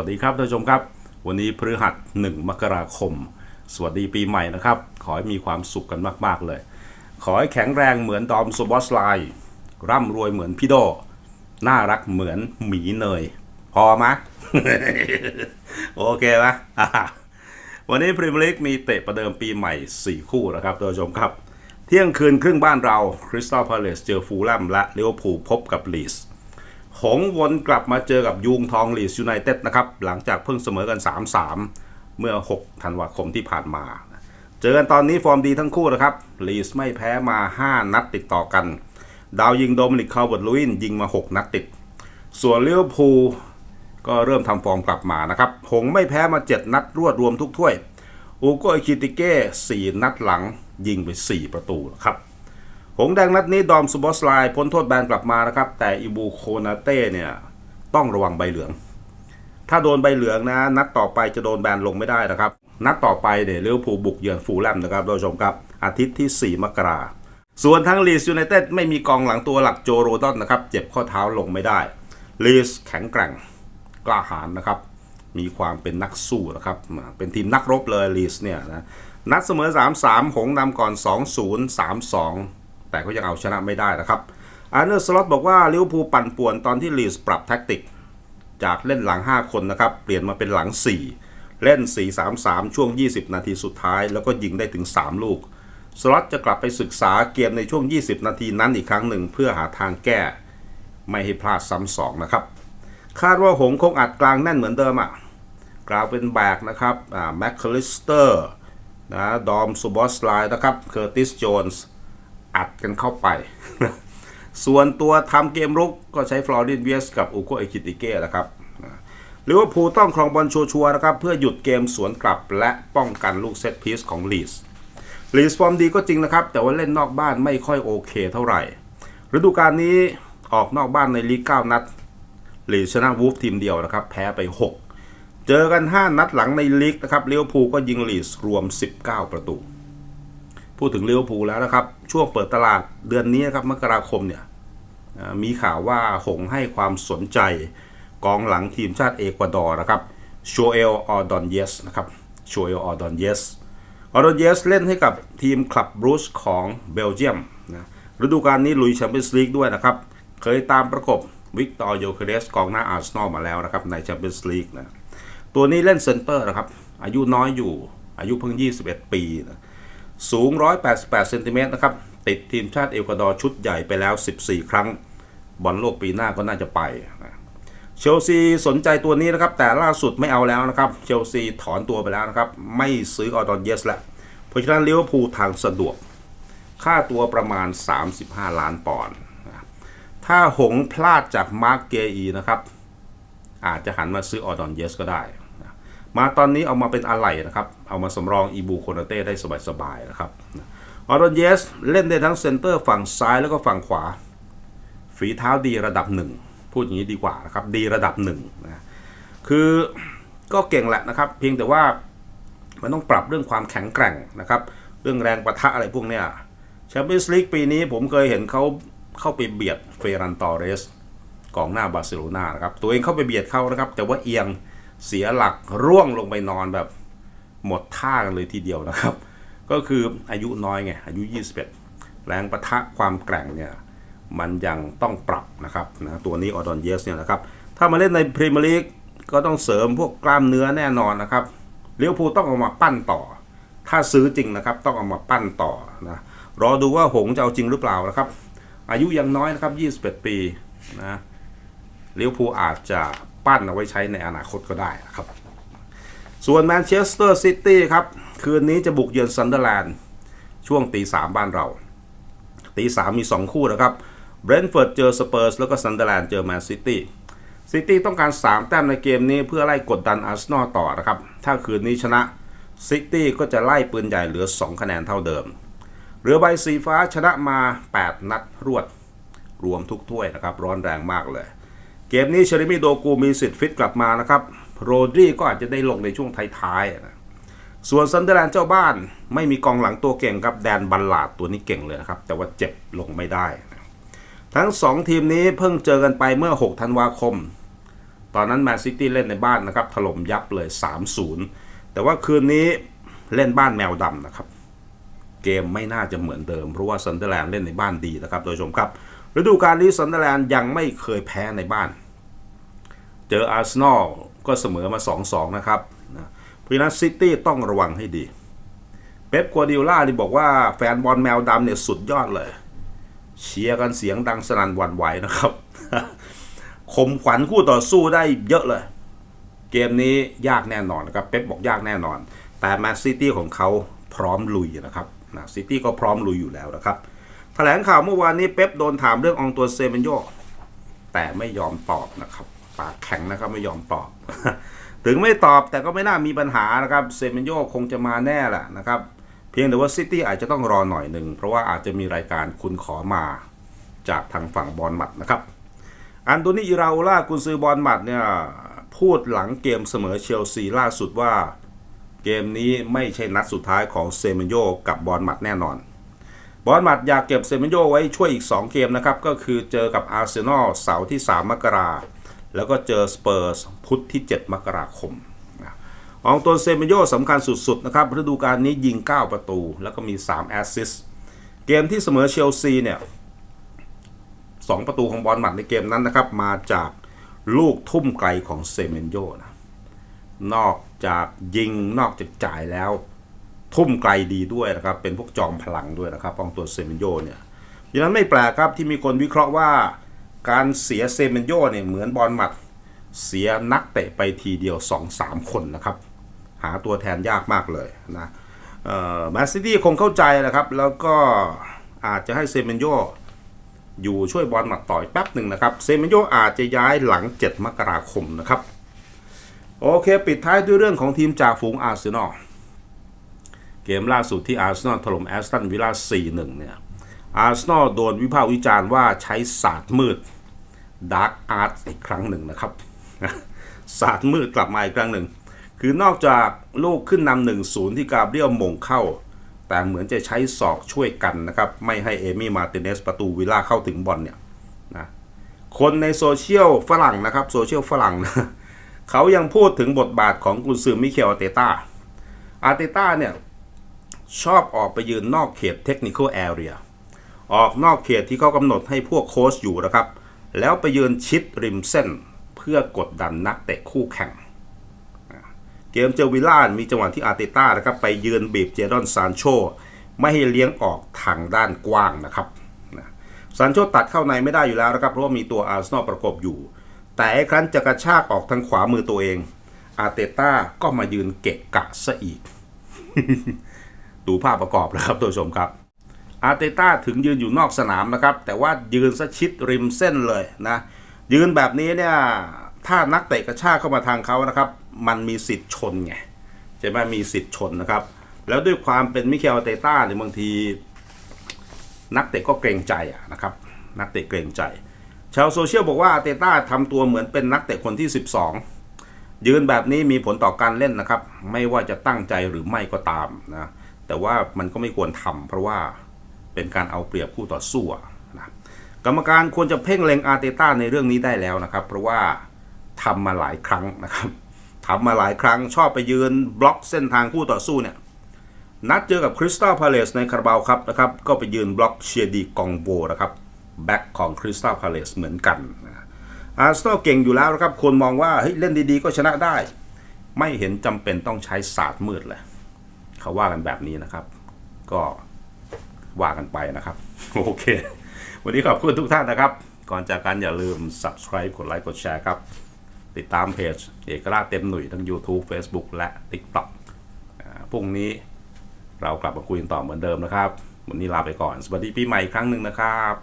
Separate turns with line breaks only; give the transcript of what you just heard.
วัสดีครับท่านผู้ชมครับ วันนี้พฤหัส1มกราคม สวัสดีปีใหม่นะครับ ขอให้มีความสุขกันมากๆเลย ขอให้แข็งแรงเหมือนดอมโซบอสไลร่ำรวยเหมือนพี่โดน่ารักเหมือนหมีเนย พอไหมะโอเคไหมะวันนี้พรีเมียร์ลีกมีเตะประเดิมปีใหม่ 4 คู่นะครับท่านผู้ชมครับ เที่ยงคืนครึ่งบ้านเราคริสตัลพาเลสเจอฟูลแลมและลิเวอร์พูลพบกับลีส หงวนกลับมาเจอกับยูงทองลีสยูไนเต็ดนะครับ หลังจากเพิ่งเสมอกัน 3-3 เมื่อ 6 ธันวาคมที่ผ่านมา เจอกันตอนนี้ฟอร์มดีทั้งคู่นะครับลีสไม่แพ้มา 5 นัดติดต่อกัน ดาวยิงโดมินิกคาร์เวิร์ดลูอินยิงมา 6 นัดติด ส่วนเลิเวพูก็เริ่มทำฟอร์มกลับมานะครับ หงไม่แพ้มา 7 นัดรวดรวมทุกถ้วย อูโกอิคิติเก้4นัดหลังยิงไป 4 ประตูครับ หงแดงนัดนี้ดอมซูบอสไลพ้นโทษแบนกลับมานะครับ แต่อิบูโคนาเต้เนี่ยต้องระวังใบเหลือง ถ้าโดนใบเหลืองนะ นัดต่อไปจะโดนแบนลงไม่ได้นะครับ นัดต่อไปเนี่ยลิเวอร์พูลบุกเยือนฟูลแลมนะครับท่านผู้ชมครับอาทิตย์ที่ 4 มกราส่วนทั้งลีสยูไนเต็ดไม่มีกองหลังตัวหลักโจโรดอนนะครับ เจ็บข้อเท้าลงไม่ได้ลีสแข็งแกร่งกล้าหาญนะครับ มีความเป็นนักสู้นะครับ เป็นทีมนักรบเลยลีสเนี่ยนะนัดเสมอ 3-3 หงนำก่อน 2-0 3-2 แต่ก็ยังเอาชนะไม่ได้นะครับอาร์เนอร์สล็อตบอกว่าลิเวอร์พูลปั่นป่วนตอนที่ลีสปรับแท็กติก จากเล่นหลัง 5 คนนะครับ เปลี่ยนมาเป็นหลัง 4 เล่น 4-3-3 ช่วง 20 นาทีสุดท้าย แล้วก็ยิงได้ถึง 3 ลูกสล็อตจะกลับไปศึกษาเกมในช่วง 20 นาทีนั้นอีกครั้งหนึ่ง เพื่อหาทางแก้ ไม่ให้พลาดซ้ำสองนะครับ คาดว่าหงคงอัดกลางแน่นเหมือนเดิมอะกราวเป็นแบกนะครับแม็กคลิสเตอร์นะดอมซูบอสไลน์นะครับเคอร์ติสโจนส์ อัดกันเข้าไป ส่วนตัวทำเกมรุกก็ใช้ฟลอรินเวียสกับอูโกเอคิติเก้นะครับลิเวอร์พูลต้องครองบอลชัวร์ๆนะครับเพื่อหยุดเกมสวนกลับและป้องกันลูกเซตพีซของลีสลีสฟอร์มดีก็จริงนะครับ แต่ว่าเล่นนอกบ้านไม่ค่อยโอเคเท่าไหร่ ฤดูกาลนี้ออกนอกบ้านในลีก 9 นัดลีสชนะวูฟทีมเดียวนะครับ แพ้ไป 6 เจอกัน 5 นัดหลังในลีกนะครับเลิเวอร์พูก็ยิงลีสรวม 19 ประตู พูดถึงลิเวอร์พูลแล้วนะครับ ช่วงเปิดตลาดเดือนนี้ครับมกราคมเนี่ยมีข่าวว่าหงให้ความสนใจกองหลังทีมชาติเอกวาดอร์นะครับโชเอลออดอนเยสนะครับโชเอลออดอนเยสออดอนเยสเล่นให้กับทีมคลับบรูซของเบลเยียมนะฤดูกาลนี้ลุยแชมเปี้ยนส์ลีกด้วยนะครับ เคยตามประกบวิกตอร์โยเคเรสกองหน้าอาร์เซนอลมาแล้วนะครับในแชมเปี้ยนส์ลีกนะตัวนี้เล่นเซนเตอร์นะครับอายุน้อยอยู่อายุเพิ่ง 21 ปีนะ สูง 188 เซนติเมตรนะครับ ติดทีมชาติเอกวาดอร์ชุดใหญ่ไปแล้ว 14 ครั้ง บอลโลกปีหน้าก็น่าจะไป เชลซีสนใจตัวนี้นะครับ แต่ล่าสุดไม่เอาแล้วนะครับ เชลซีถอนตัวไปแล้วนะครับ ไม่ซื้อออดอนเยสแล้วเพราะฉะนั้นลิเวอร์พูลทางสะดวก ค่าตัวประมาณ 35 ล้านปอนด์ถ้าหงพลาดจากมาร์กเกอีนะครับ อาจจะหันมาซื้อออดอนเยสก็ได้ มาตอนนี้เอามาเป็นอะไหล่นะครับ เอามาสำรองอีบูโคนาเต้ได้สบายๆนะครับออดอนเยสเล่นได้ทั้งเซนเตอร์ฝั่งซ้ายแล้วก็ฝั่งขวา ฝีเท้าดีระดับหนึ่งพูดอย่างนี้ดีกว่านะครับ ดีระดับหนึ่งนะคือก็เก่งแหละนะครับ เพียงแต่ว่ามันต้องปรับเรื่องความแข็งแกร่งนะครับ เรื่องแรงประทะอะไรพวกเนี้ยแชมเปี้ยนส์ลีกปีนี้ผมเคยเห็นเขาเข้าไปเบียดเฟรันตอเรสกองหน้าบาร์เซโลนานะครับตัวเองเข้าไปเบียดเขานะครับ แต่ว่าเอียง เสียหลักร่วงลงไปนอนแบบหมดท่ากันเลยทีเดียวนะครับ ก็คืออายุน้อยไงอายุ 21 แรงประทะความแกร่งเนี่ยมันยังต้องปรับนะครับนะตัวนี้ออดอนเยสเนี่ยนะครับถ้ามาเล่นในพรีเมียร์ลีกก็ต้องเสริมพวกกล้ามเนื้อแน่นอนนะครับเลี้ยวภูต้องเอามาปั้นต่อ ถ้าซื้อจริงนะครับต้องเอามาปั้นต่อนะรอดูว่าหงจะเอาจริงหรือเปล่านะครับ อายุยังน้อยนะครับ 21 ปีนะ ลิเวอร์พูลอาจจะปั้นเอาไว้ใช้ในอนาคตก็ได้นะครับ ส่วนแมนเชสเตอร์ซิตี้ครับ คืนนี้จะบุกเยือนซันเดอร์แลนด์ช่วงตีสามบ้านเราตีสามมี 2 คู่นะครับเบรนท์ฟอร์ดเจอสเปอร์สแล้วก็ซันเดอร์แลนด์เจอแมนซิตี้ซิตี้ต้องการ 3 แต้มในเกมนี้เพื่อไล่กดดันอาร์เซนอลต่อนะครับ ถ้าคืนนี้ชนะซิตี้ก็จะไล่ปืนใหญ่เหลือ 2 คะแนนเท่าเดิม เรือใบสีฟ้าชนะมา 8 นัดรวด รวมทุกถ้วยนะครับ ร้อนแรงมากเลย เกมนี้เชริมิโดกูมีสิทธิ์ฟิตกลับมานะครับ โรดรีก็อาจจะได้ลงในช่วงท้ายๆนะส่วนซันเดอร์แลนด์เจ้าบ้านไม่มีกองหลังตัวเก่งครับแดนบัลลาดตัวนี้เก่งเลยนะครับ แต่ว่าเจ็บลงไม่ได้นะทั้ง 2 ทีมนี้เพิ่งเจอกันไปเมื่อ 6 ธันวาคม ตอนนั้นแมนซิตี้เล่นในบ้านนะครับถล่มยับเลย 3-0 แต่ว่าคืนนี้เล่นบ้านแมวดำนะครับ เกมไม่น่าจะเหมือนเดิม เพราะว่าซันเดอร์แลนด์เล่นในบ้านดีนะครับโดยชมครับ ฤดูกาลนี้ซันเดอร์แลนด์ยังไม่เคยแพ้ในบ้าน เจออาร์เซนอลก็เสมอมา 2-2 นะครับเพราะฉะนั้นซิตี้ต้องระวังให้ดี เป๊ปกัวดิโอล่านี่บอกว่าแฟนบอลแมวดำเนี่ยสุดยอดเลย เชียร์กันเสียงดังสนั่นหวั่นไหวนะครับคมขวัญคู่ต่อสู้ได้เยอะเลย เกมนี้ยากแน่นอนนะครับ เป๊ปบอกยากแน่นอน แต่แมนซิตี้ของเขาพร้อมลุยนะครับซิตี้ก็พร้อมลุยอยู่แล้วนะครับ แถลงข่าวเมื่อวานนี้เป๊ปโดนถามเรื่ององตัวเซเมนโยแต่ไม่ยอมตอบนะครับปากแข็งนะครับไม่ยอมตอบ ถึงไม่ตอบแต่ก็ไม่น่ามีปัญหานะครับเซเมนโยคงจะมาแน่แหละนะครับ เพียงแต่ว่าซิตี้อาจจะต้องรอหน่อยหนึ่ง เพราะว่าอาจจะมีรายการคุณขอมาจากทางฝั่งบอลหมัดนะครับ อันโตนีอิราโอล่ากุนซือบอลหมัดเนี่ยพูดหลังเกมเสมอเชลซีล่าสุดว่า เกมนี้ไม่ใช่นัดสุดท้ายของเซเมนโยกับบอลหมัดแน่นอน บอลหมัดอยากเก็บเซมนโยไว้ช่วยอีก 2 เกมนะครับ ก็คือเจอกับอาร์เซนอลเสาร์ที่ 3 มกราแล้วก็เจอสเปอร์สพุธที่ 7 มกราคมองตัวเซมนโยสำคัญสุดๆนะครับฤดูกาลนี้ยิง 9 ประตู แล้วก็มี 3 แอสซิสเกมที่เสมอเชลซีเนี่ยสองประตูของบอลหมัดในเกมนั้นนะครับ มาจากลูกทุ่มไกลของเซเมนโยนะนอกจากยิงนอกจากจ่ายแล้ว ทุ่มไกลดีด้วยนะครับ เป็นพวกจอมพลังด้วยนะครับของตัวเซเมนโยเนี่ยดังนั้นไม่แปลกครับที่มีคนวิเคราะห์ว่า การเสียเซเมนโยเนี่ยเหมือนบอลหมัดเสียนักเตะไปทีเดียว 2-3 คนนะครับ หาตัวแทนยากมากเลยนะแมนซิตี้คงเข้าใจนะครับ แล้วก็อาจจะให้เซเมนโยอยู่ช่วยบอลหมัดต่อยแป๊บหนึ่งนะครับ เซเมนโยอาจจะย้ายหลัง 7 มกราคมนะครับ โอเค ปิดท้ายด้วยเรื่องของทีมจ่าฝูงอาร์เซนอล เกมล่าสุดที่อาร์เซนอลถล่มแอสตันวิลล่า 4-1 เนี่ย อาร์เซนอลโดนวิพากษ์วิจารณ์ว่าใช้ศาสตร์มืดดาร์กอาร์ตอีกครั้งหนึ่งนะครับ ศาสตร์มืดกลับมาอีกครั้งหนึ่ง คือนอกจากลูกขึ้นนำหนึ่งศูนย์ที่กาเบรียลมงเข้า แต่เหมือนจะใช้ศอกช่วยกันนะครับ ไม่ให้เอมี่มาร์ติเนสประตูวิลล่าเข้าถึงบอลเนี่ยนะคนในโซเชียลฝรั่งนะครับโซเชียลฝรั่งนะเขายังพูดถึงบทบาทของกุนซือมิเคลอาร์เตต้าอาร์เตต้าเนี่ย ชอบออกไปยืนนอกเขตเทคนิคอลแอเรียออกนอกเขตที่เขากำหนดให้พวกโค้ชอยู่นะครับ แล้วไปยืนชิดริมเส้น เพื่อกดดันนักเตะคู่แข่ง เกมเจอวิลล่ามีจังหวะที่อาร์เตต้านะครับไปยืนบีบเจดอนซานโชไม่ให้เลี้ยงออกทางด้านกว้างนะครับซานโชตัดเข้าในไม่ได้อยู่แล้วนะครับเพราะว่ามีตัวอาร์เซนอลประกบอยู่ แต่ไอ้ครั้นจะกระชากออกทางขวามือตัวเอง อาร์เตต้าก็มายืนเกะกะซะอีก ดูภาพประกอบนะครับท่านผู้ชมครับอาร์เตต้าถึงยืนอยู่นอกสนามนะครับ แต่ว่ายืนซะชิดริมเส้นเลยนะ ยืนแบบนี้เนี่ยถ้านักเตะกระชากเข้ามาทางเขานะครับ มันมีสิทธิ์ชนไงใช่ไหมมีสิทธิ์ชนนะครับ แล้วด้วยความเป็นมิเคลอาร์เตต้าเนี่ยบางที นักเตะก็เกรงใจนะครับ นักเตะเกรงใจ ชาวโซเชียลบอกว่าอาร์เตต้าทำตัวเหมือนเป็นนักเตะคนที่ 12 ยืนแบบนี้มีผลต่อการเล่นนะครับ ไม่ว่าจะตั้งใจหรือไม่ก็ตามนะ แต่ว่ามันก็ไม่ควรทำเพราะว่าเป็นการเอาเปรียบคู่ต่อสู้นะกรรมการควรจะเพ่งเล็งอาร์เตต้าในเรื่องนี้ได้แล้วนะครับ เพราะว่าทำมาหลายครั้งนะครับทำมาหลายครั้งชอบไปยืนบล็อกเส้นทางคู่ต่อสู้เนี่ยนัดเจอกับคริสตัลพาเลสในคาราบาวครับนะครับก็ไปยืนบล็อกเชียร์ดีกองโบนะครับแบ็กของคริสตัลพาเลสเหมือนกันอาร์เซนอลเก่งอยู่แล้วนะครับคนมองว่าเฮ้ยเล่นดีๆก็ชนะได้ ไม่เห็นจำเป็นต้องใช้ศาสตร์มืดเลย เขาว่ากันแบบนี้นะครับ ก็ว่ากันไปนะครับ โอเค วันนี้ขอบคุณทุกท่านนะครับ ก่อนจากกันอย่าลืม subscribe กดไลค์กดแชร์ครับ ติดตามเพจเอกราชเต็มหนุ่ยทั้ง YouTube Facebook และ TikTok อ่าพรุ่งนี้เรากลับมาคุยกันต่อเหมือนเดิมนะครับ วันนี้ลาไปก่อน สวัสดีปีใหม่อีกครั้งหนึ่งนะครับ